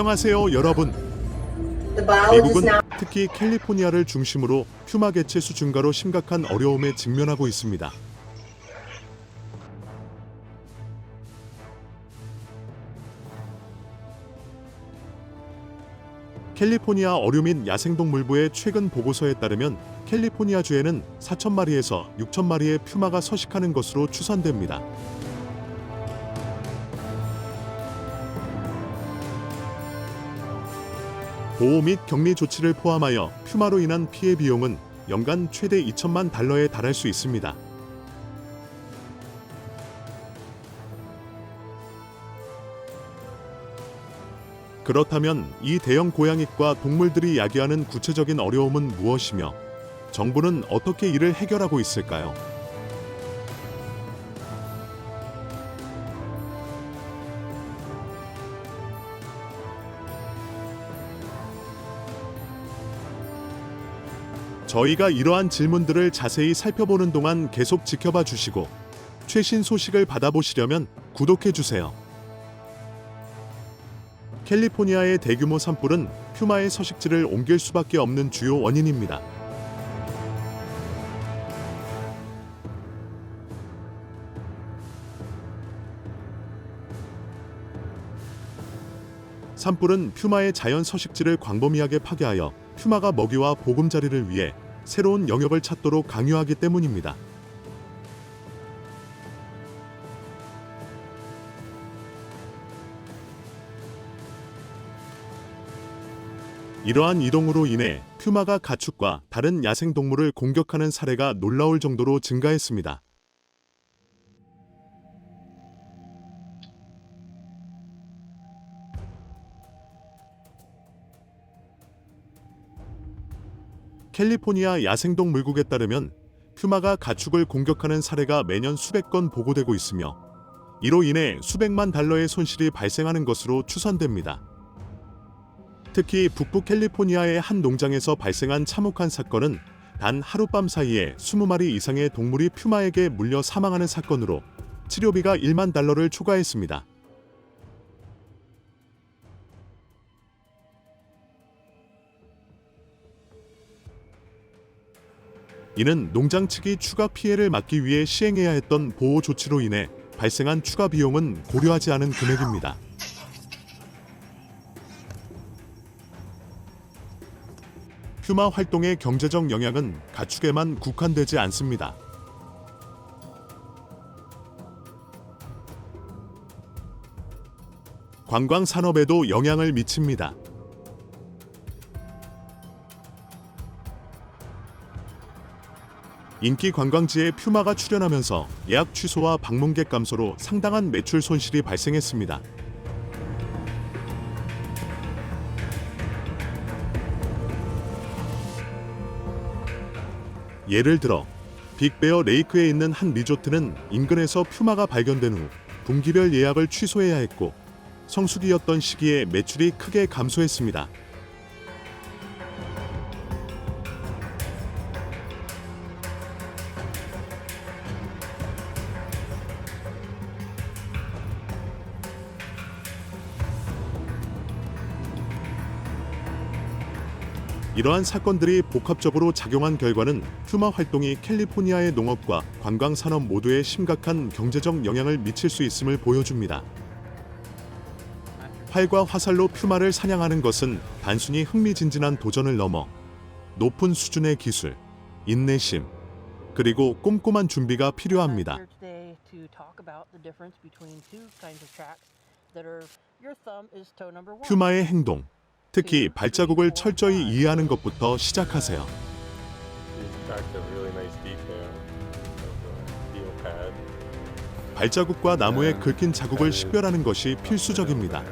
안녕하세요, 여러분. 미국은 특히 캘리포니아를 중심으로 퓨마 개체수 증가로 심각한 어려움에 직면하고 있습니다. 캘리포니아 어류 및 야생동물부의 최근 보고서에 따르면 캘리포니아주에는 4천 마리에서 6천 마리의 퓨마가 서식하는 것으로 추산됩니다. 보호 및 격리 조치를 포함하여 퓨마로 인한 피해 비용은 연간 최대 2천만 달러에 달할 수 있습니다. 그렇다면 이 대형 고양이과 동물들이 야기하는 구체적인 어려움은 무엇이며 정부는 어떻게 이를 해결하고 있을까요? 저희가 이러한 질문들을 자세히 살펴보는 동안 계속 지켜봐 주시고 최신 소식을 받아보시려면 구독해 주세요. 캘리포니아의 대규모 산불은 퓨마의 서식지를 옮길 수밖에 없는 주요 원인입니다. 산불은 퓨마의 자연 서식지를 광범위하게 파괴하여 퓨마가 먹이와 보금자리를 위해 새로운 영역을 찾도록 강요하기 때문입니다. 이러한 이동으로 인해 퓨마가 가축과 다른 야생 동물을 공격하는 사례가 놀라울 정도로 증가했습니다. 캘리포니아 야생동 물국에 따르면 퓨마가 가축을 공격하는 사례가 매년 수백 건 보고되고 있으며 이로 인해 수백만 달러의 손실이 발생하는 것으로 추산됩니다. 특히 북부 캘리포니아의 한 농장에서 발생한 참혹한 사건은 단 하룻밤 사이에 20마리 이상의 동물이 퓨마에게 물려 사망하는 사건으로 치료비가 1만 달러를 초과했습니다. 이는 농장 측이 추가 피해를 막기 위해 시행해야 했던 보호 조치로 인해 발생한 추가 비용은 고려하지 않은 금액입니다. 퓨마 활동의 경제적 영향은 가축에만 국한되지 않습니다. 관광 산업에도 영향을 미칩니다. 인기 관광지에 퓨마가 출연하면서 예약 취소와 방문객 감소로 상당한 매출 손실이 발생했습니다. 예를 들어 빅베어 레이크에 있는 한 리조트는 인근에서 퓨마가 발견된 후 분기별 예약을 취소해야 했고 성수기였던 시기에 매출이 크게 감소했습니다. 이러한 사건들이 복합적으로 작용한 결과는 퓨마 활동이 캘리포니아의 농업과 관광 산업 모두에 심각한 경제적 영향을 미칠 수 있음을 보여줍니다. 활과 화살로 퓨마를 사냥하는 것은 단순히 흥미진진한 도전을 넘어 높은 수준의 기술, 인내심, 그리고 꼼꼼한 준비가 필요합니다. 퓨마의 행동, 특히 발자국을 철저히 이해하는 것부터 시작하세요. Pad. 발자국과 나무에 긁힌 자국을 식별하는 것이 필수적입니다.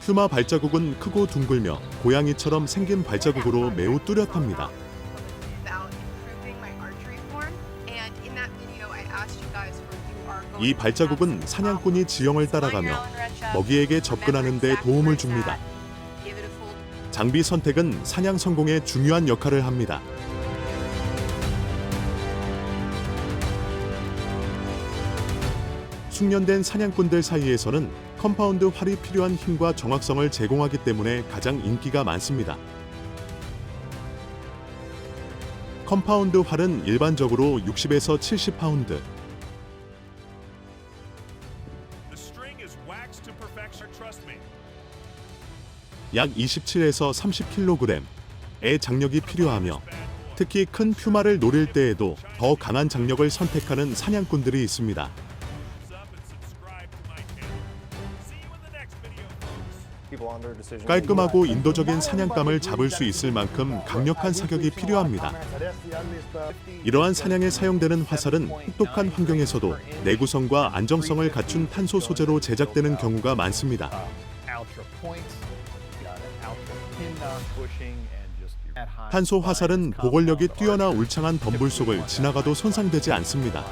퓨마 발자국은 크고 둥글며 고양이처럼 생긴 발자국으로 매우 뚜렷합니다. 이 발자국은 사냥꾼이 지형을 따라가며 먹이에게 접근하는 데 도움을 줍니다. 장비 선택은 사냥 성공에 중요한 역할을 합니다. 숙련된 사냥꾼들 사이에서는 컴파운드 활이 필요한 힘과 정확성을 제공하기 때문에 가장 인기가 많습니다. 컴파운드 활은 일반적으로 60에서 70파운드, 약 27에서 30kg의 장력이 필요하며 특히 큰 퓨마를 노릴 때에도 더 강한 장력을 선택하는 사냥꾼들이 있습니다. 깔끔하고 인도적인 사냥감을 잡을 수 있을 만큼 강력한 사격이 필요합니다. 이러한 사냥에 사용되는 화살은 혹독한 환경에서도 내구성과 안정성을 갖춘 탄소 소재로 제작되는 경우가 많습니다. 탄소 화살은 보골력이 뛰어나 울창한 덤불 속을 지나가도 손상되지 않습니다.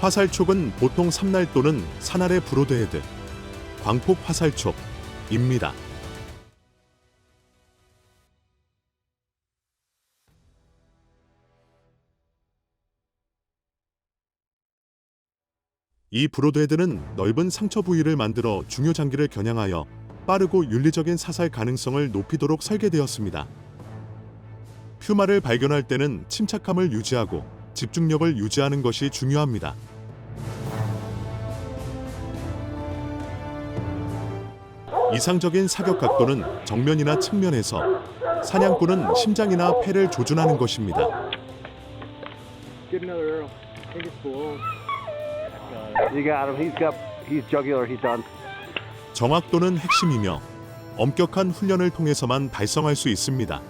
화살촉은 보통 삼날 또는 산알의 브로드헤드, 광폭 화살촉입니다. 이 브로드헤드는 넓은 상처 부위를 만들어 중요 장기를 겨냥하여 빠르고 윤리적인 사살 가능성을 높이도록 설계되었습니다. 퓨마를 발견할 때는 침착함을 유지하고 집중력을 유지하는 것이 중요합니다. 이상적인 사격 각도는 정면이나 측면에서 사냥꾼은 심장이나 폐를 조준하는 것입니다. 정확도는 핵심이며 엄격한 훈련을 통해서만 달성할 수 있습니다.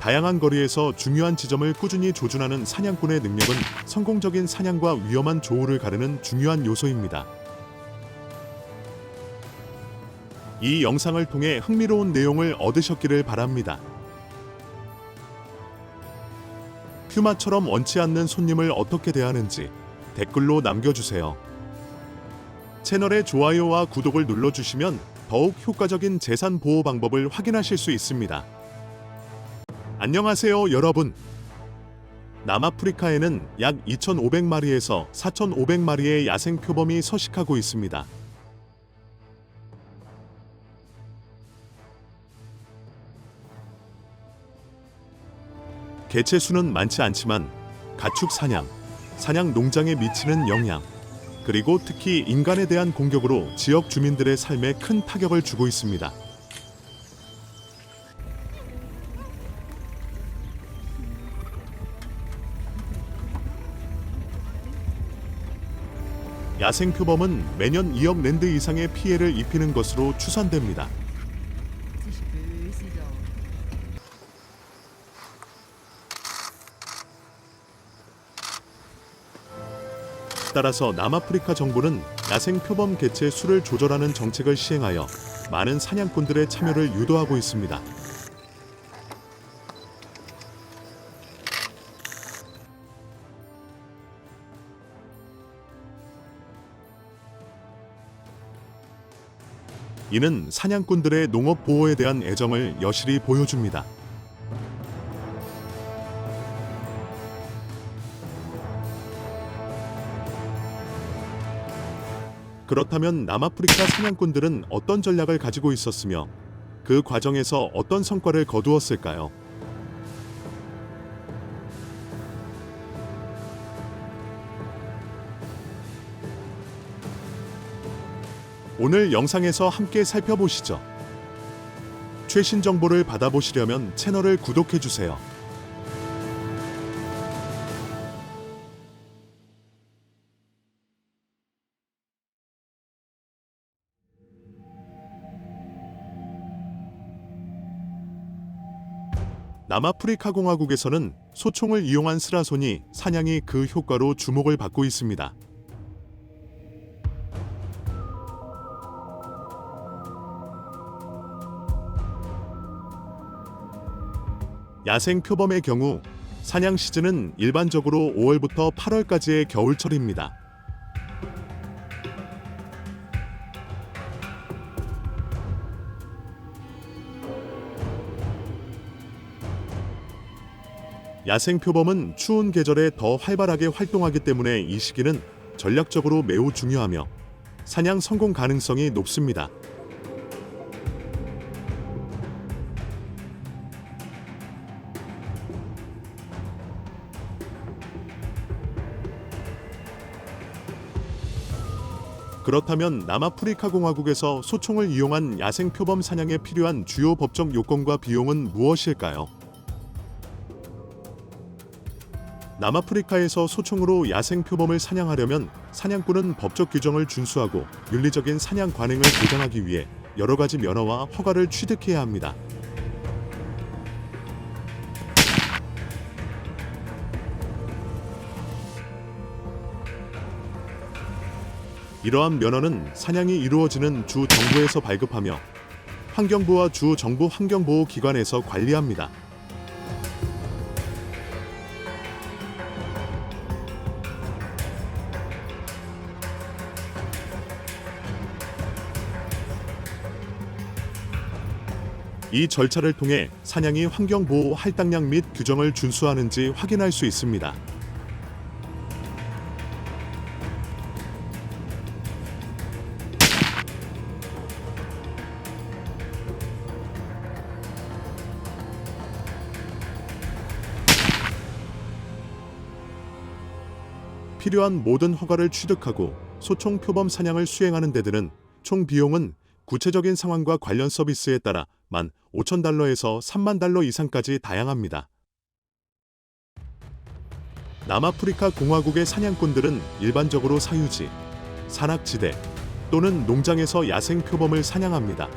다양한 거리에서 중요한 지점을 꾸준히 조준하는 사냥꾼의 능력은 성공적인 사냥과 위험한 조우를 가르는 중요한 요소입니다. 이 영상을 통해 흥미로운 내용을 얻으셨기를 바랍니다. 퓨마처럼 원치 않는 손님을 어떻게 대하는지 댓글로 남겨주세요. 채널의 좋아요와 구독을 눌러주시면 더욱 효과적인 재산 보호 방법을 확인하실 수 있습니다. 안녕하세요, 여러분. 남아프리카에는 약 2,500마리에서 4,500마리의 야생 표범이 서식하고 있습니다. 개체 수는 많지 않지만 가축 사냥, 사냥 농장에 미치는 영향, 그리고 특히 인간에 대한 공격으로 지역 주민들의 삶에 큰 타격을 주고 있습니다. 야생 표범은 매년 2억 랜드 이상의 피해를 입히는 것으로 추산됩니다. 따라서 남아프리카 정부는 야생 표범 개체 수를 조절하는 정책을 시행하여 많은 사냥꾼들의 참여를 유도하고 있습니다. 이는 사냥꾼들의 농업 보호에 대한 애정을 여실히 보여줍니다. 그렇다면 남아프리카 사냥꾼들은 어떤 전략을 가지고 있었으며 그 과정에서 어떤 성과를 거두었을까요? 오늘 영상에서 함께 살펴보시죠. 최신 정보를 받아보시려면 채널을 구독해 주세요. 남아프리카 공화국에서는 소총을 이용한 스라손이 사냥이 그 효과로 주목을 받고 있습니다. 야생 표범의 경우 사냥 시즌은 일반적으로 5월부터 8월까지의 겨울철입니다. 야생 표범은 추운 계절에 더 활발하게 활동하기 때문에 이 시기는 전략적으로 매우 중요하며 사냥 성공 가능성이 높습니다. 그렇다면 남아프리카 공화국에서 소총을 이용한 야생 표범 사냥에 필요한 주요 법적 요건과 비용은 무엇일까요? 남아프리카에서 소총으로 야생 표범을 사냥하려면 사냥꾼은 법적 규정을 준수하고 윤리적인 사냥 관행을 보장하기 위해 여러 가지 면허와 허가를 취득해야 합니다. 이러한 면허는 사냥이 이루어지는 주 정부에서 발급하며 환경부와 주 정부 환경보호 기관에서 관리합니다. 이 절차를 통해 사냥이 환경보호 할당량 및 규정을 준수하는지 확인할 수 있습니다. 필요한 모든 허가를 취득하고 소총 표범 사냥을 수행하는 데드는 총 비용은 구체적인 상황과 관련 서비스에 따라 만 5천 달러에서 3만 달러 이상까지 다양합니다. 남아프리카 공화국의 사냥꾼들은 일반적으로 사유지, 산악지대 또는 농장에서 야생 표범을 사냥합니다.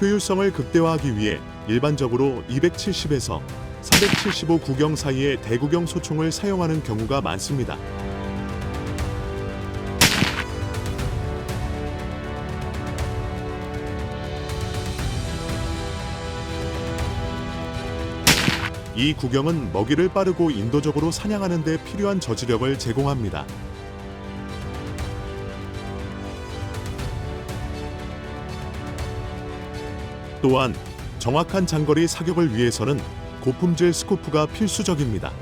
효율성을 극대화하기 위해 일반적으로 270에서 375 구경 사이의 대구경 소총을 사용하는 경우가 많습니다. 이 구경은 먹이를 빠르고 인도적으로 사냥하는 데 필요한 저지력을 제공합니다. 또한 정확한 장거리 사격을 위해서는 고품질 스코프가 필수적입니다.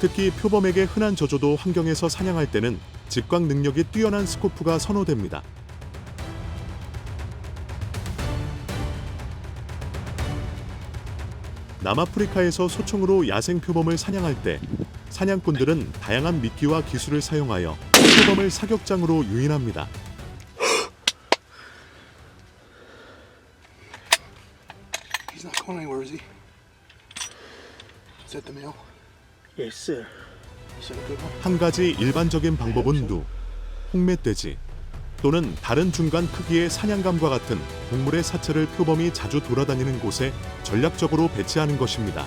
특히 표범에게 흔한 저조도 환경에서 사냥할 때는 직광 능력이 뛰어난 스코프가 선호됩니다. 남아프리카에서 소총으로 야생 표범을 사냥할 때 사냥꾼들은 다양한 미끼와 기술을 사용하여 표범을 사격장으로 유인합니다. 한 가지 일반적인 방법은 누, 홍멧돼지 또는 다른 중간 크기의 사냥감과 같은 동물의 사체를 표범이 자주 돌아다니는 곳에 전략적으로 배치하는 것입니다.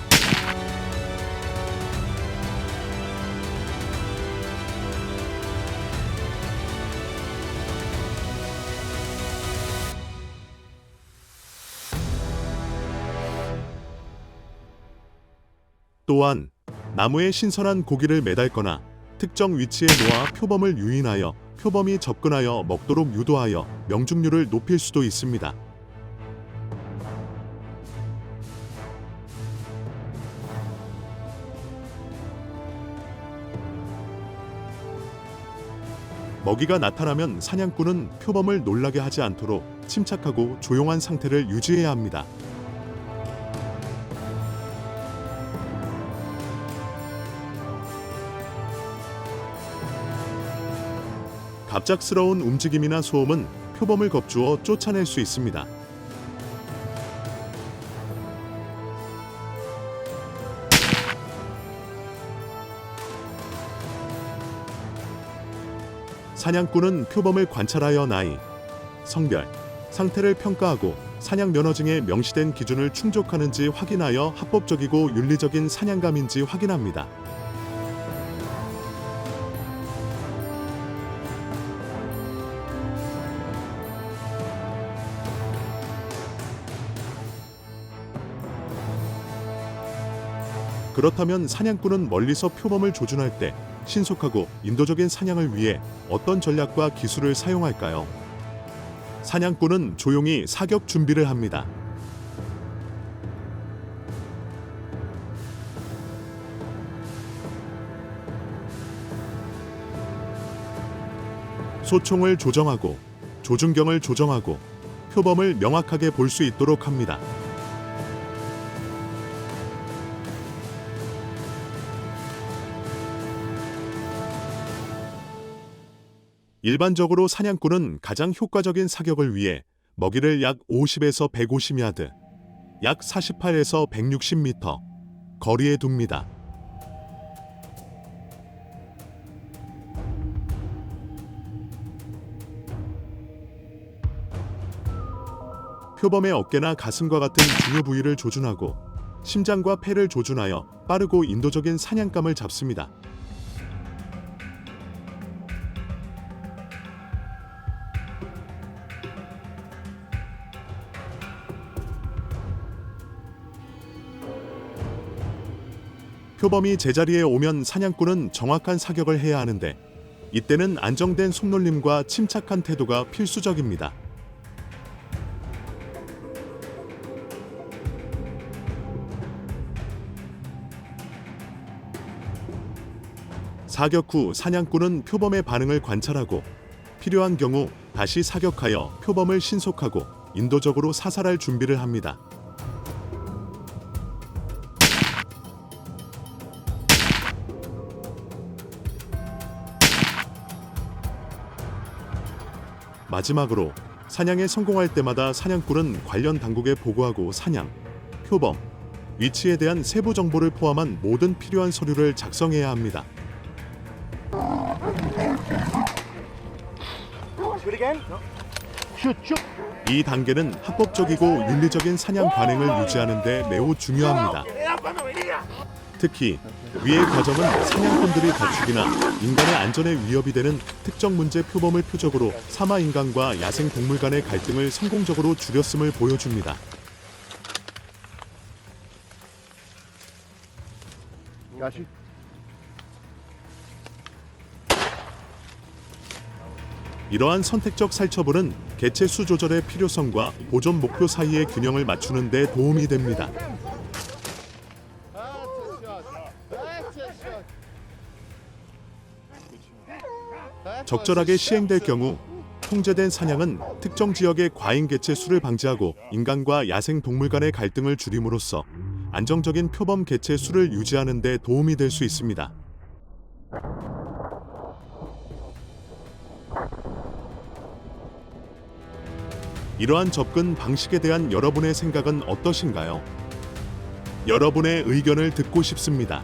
또한 나무에 신선한 고기를 매달거나 특정 위치에 놓아 표범을 유인하여 표범이 접근하여 먹도록 유도하여 명중률을 높일 수도 있습니다. 먹이가 나타나면 사냥꾼은 표범을 놀라게 하지 않도록 침착하고 조용한 상태를 유지해야 합니다. 갑작스러운 움직임이나 소음은 표범을 겁주어 쫓아낼 수 있습니다. 사냥꾼은 표범을 관찰하여 나이, 성별, 상태를 평가하고 사냥 면허증에 명시된 기준을 충족하는지 확인하여 합법적이고 윤리적인 사냥감인지 확인합니다. 그렇다면 사냥꾼은 멀리서 표범을 조준할 때 신속하고 인도적인 사냥을 위해 어떤 전략과 기술을 사용할까요? 사냥꾼은 조용히 사격 준비를 합니다. 소총을 조정하고 조준경을 조정하고 표범을 명확하게 볼 수 있도록 합니다. 일반적으로 사냥꾼은 가장 효과적인 사격을 위해 먹이를 약 50에서 150야드, 약 48에서 160m 거리에 둡니다. 표범의 어깨나 가슴과 같은 중요 부위를 조준하고 심장과 폐를 조준하여 빠르고 인도적인 사냥감을 잡습니다. 표범이 제자리에 오면 사냥꾼은 정확한 사격을 해야 하는데 이때는 안정된 손놀림과 침착한 태도가 필수적입니다. 사격 후 사냥꾼은 표범의 반응을 관찰하고 필요한 경우 다시 사격하여 표범을 신속하고 인도적으로 사살할 준비를 합니다. 마지막으로 사냥에 성공할 때마다 사냥꾼은 관련 당국에 보고하고 사냥, 표범, 위치에 대한 세부 정보를 포함한 모든 필요한 서류를 작성해야 합니다. 이 단계는 합법적이고 윤리적인 사냥 관행을 유지하는 데 매우 중요합니다. 특히 위의 과정은 사냥꾼들이 가축이나 인간의 안전에 위협이 되는 특정 문제 표범을 표적으로 사마 인간과 야생 동물 간의 갈등을 성공적으로 줄였음을 보여줍니다. You. 이러한 선택적 살처분은 개체 수 조절의 필요성과 보존 목표 사이의 균형을 맞추는 데 도움이 됩니다. 적절하게 시행될 경우 통제된 사냥은 특정 지역의 과잉 개체 수를 방지하고 인간과 야생 동물 간의 갈등을 줄임으로써 안정적인 표범 개체 수를 유지하는 데 도움이 될 수 있습니다. 이러한 접근 방식에 대한 여러분의 생각은 어떠신가요? 여러분의 의견을 듣고 싶습니다.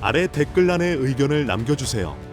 아래 댓글란에 의견을 남겨주세요.